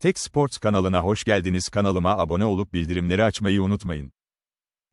Tek Sports kanalına hoş geldiniz. Kanalıma abone olup bildirimleri açmayı unutmayın.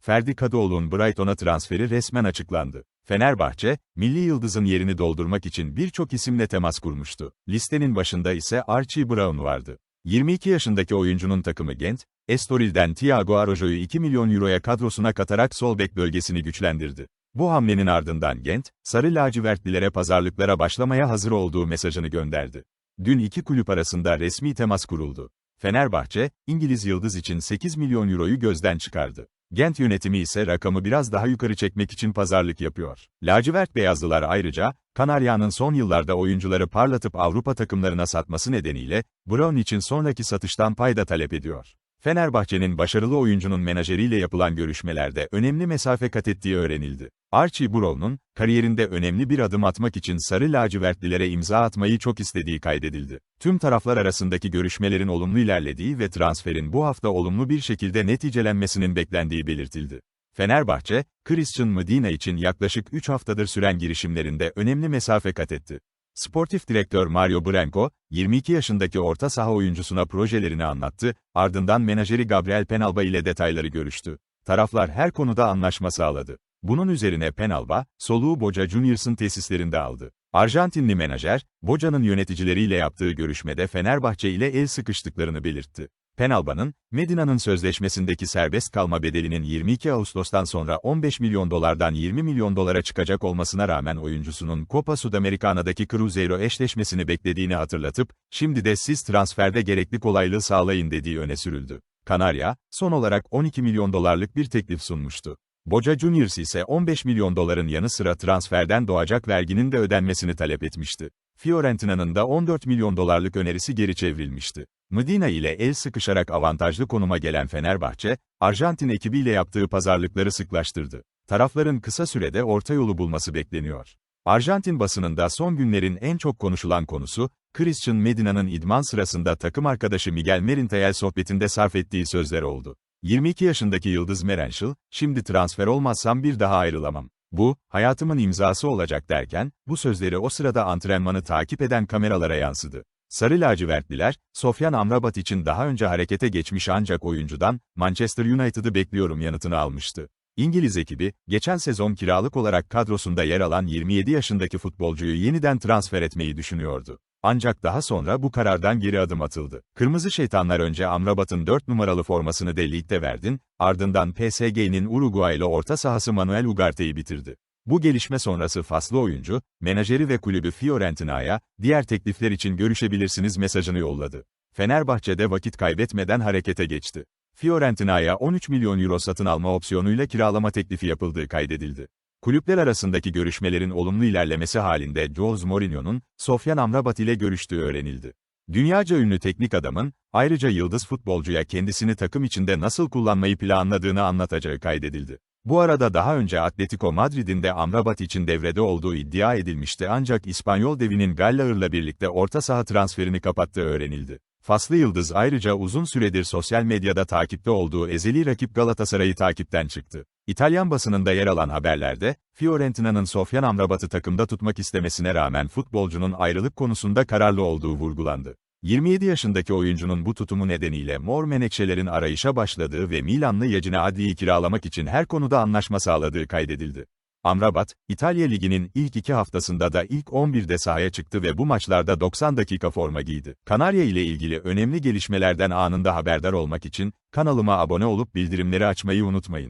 Ferdi Kadıoğlu'nun Brighton'a transferi resmen açıklandı. Fenerbahçe, milli yıldızın yerini doldurmak için birçok isimle temas kurmuştu. Listenin başında ise Archie Brown vardı. 22 yaşındaki oyuncunun takımı Gent, Estoril'den Thiago Araújo'yu 2 milyon euroya kadrosuna katarak sol bek bölgesini güçlendirdi. Bu hamlenin ardından Gent, Sarı lacivertlilere pazarlıklara başlamaya hazır olduğu mesajını gönderdi. Dün iki kulüp arasında resmi temas kuruldu. Fenerbahçe, İngiliz Yıldız için 8 milyon euroyu gözden çıkardı. Gent yönetimi ise rakamı biraz daha yukarı çekmek için pazarlık yapıyor. Lacivert Beyazlılar ayrıca, Kanarya'nın son yıllarda oyuncuları parlatıp Avrupa takımlarına satması nedeniyle, Brown için sonraki satıştan payda talep ediyor. Fenerbahçe'nin başarılı oyuncunun menajeriyle yapılan görüşmelerde önemli mesafe kat ettiği öğrenildi. Archie Brown'un, kariyerinde önemli bir adım atmak için sarı lacivertlilere imza atmayı çok istediği kaydedildi. Tüm taraflar arasındaki görüşmelerin olumlu ilerlediği ve transferin bu hafta olumlu bir şekilde neticelenmesinin beklendiği belirtildi. Fenerbahçe, Christian Medina için yaklaşık 3 haftadır süren girişimlerinde önemli mesafe kat etti. Sportif direktör Mario Branco, 22 yaşındaki orta saha oyuncusuna projelerini anlattı, ardından menajeri Gabriel Penalba ile detayları görüştü. Taraflar her konuda anlaşma sağladı. Bunun üzerine Penalba, soluğu Boca Juniors'ın tesislerinde aldı. Arjantinli menajer, Boca'nın yöneticileriyle yaptığı görüşmede Fenerbahçe ile el sıkıştıklarını belirtti. Penalba'nın, Medina'nın sözleşmesindeki serbest kalma bedelinin 22 Ağustos'tan sonra 15 milyon dolardan 20 milyon dolara çıkacak olmasına rağmen oyuncusunun Copa Sudamericana'daki Cruzeiro eşleşmesini beklediğini hatırlatıp, şimdi de siz transferde gerekli kolaylığı sağlayın dediği öne sürüldü. Kanarya, son olarak 12 milyon dolarlık bir teklif sunmuştu. Boca Juniors ise 15 milyon doların yanı sıra transferden doğacak verginin de ödenmesini talep etmişti. Fiorentina'nın da 14 milyon dolarlık önerisi geri çevrilmişti. Medina ile el sıkışarak avantajlı konuma gelen Fenerbahçe, Arjantin ekibiyle yaptığı pazarlıkları sıklaştırdı. Tarafların kısa sürede orta yolu bulması bekleniyor. Arjantin basınında son günlerin en çok konuşulan konusu, Christian Medina'nın idman sırasında takım arkadaşı Miguel Merintayel sohbetinde sarf ettiği sözler oldu. 22 yaşındaki Yıldız Merenşil, şimdi transfer olmazsam bir daha ayrılamam. Bu, hayatımın imzası olacak derken, bu sözleri o sırada antrenmanı takip eden kameralara yansıdı. Sarı lacivertliler, Sofyan Amrabat için daha önce harekete geçmiş ancak oyuncudan, Manchester United'ı bekliyorum yanıtını almıştı. İngiliz ekibi, geçen sezon kiralık olarak kadrosunda yer alan 27 yaşındaki futbolcuyu yeniden transfer etmeyi düşünüyordu. Ancak daha sonra bu karardan geri adım atıldı. Kırmızı Şeytanlar önce Amrabat'ın 4 numaralı formasını de verdin, ardından PSG'nin Uruguaylı orta sahası Manuel Ugarte'yi bitirdi. Bu gelişme sonrası faslı oyuncu, menajeri ve kulübü Fiorentina'ya, diğer teklifler için görüşebilirsiniz mesajını yolladı. Fenerbahçe'de vakit kaybetmeden harekete geçti. Fiorentina'ya 13 milyon euro satın alma opsiyonuyla kiralama teklifi yapıldığı kaydedildi. Kulüpler arasındaki görüşmelerin olumlu ilerlemesi halinde Jose Mourinho'nun, Sofyan Amrabat ile görüştüğü öğrenildi. Dünyaca ünlü teknik adamın, ayrıca yıldız futbolcuya kendisini takım içinde nasıl kullanmayı planladığını anlatacağı kaydedildi. Bu arada daha önce Atletico Madrid'in de Amrabat için devrede olduğu iddia edilmişti ancak İspanyol devinin Gallagher'la birlikte orta saha transferini kapattığı öğrenildi. Faslı Yıldız ayrıca uzun süredir sosyal medyada takipte olduğu ezeli rakip Galatasaray'ı takipten çıktı. İtalyan basınında yer alan haberlerde, Fiorentina'nın Sofyan Amrabat'ı takımda tutmak istemesine rağmen futbolcunun ayrılık konusunda kararlı olduğu vurgulandı. 27 yaşındaki oyuncunun bu tutumu nedeniyle Mor Menekşelerin arayışa başladığı ve Milanlı Yacine Adli'yi kiralamak için her konuda anlaşma sağladığı kaydedildi. Amrabat, İtalya Ligi'nin ilk iki haftasında da ilk 11'de sahaya çıktı ve bu maçlarda 90 dakika forma giydi. Kanarya ile ilgili önemli gelişmelerden anında haberdar olmak için, kanalıma abone olup bildirimleri açmayı unutmayın.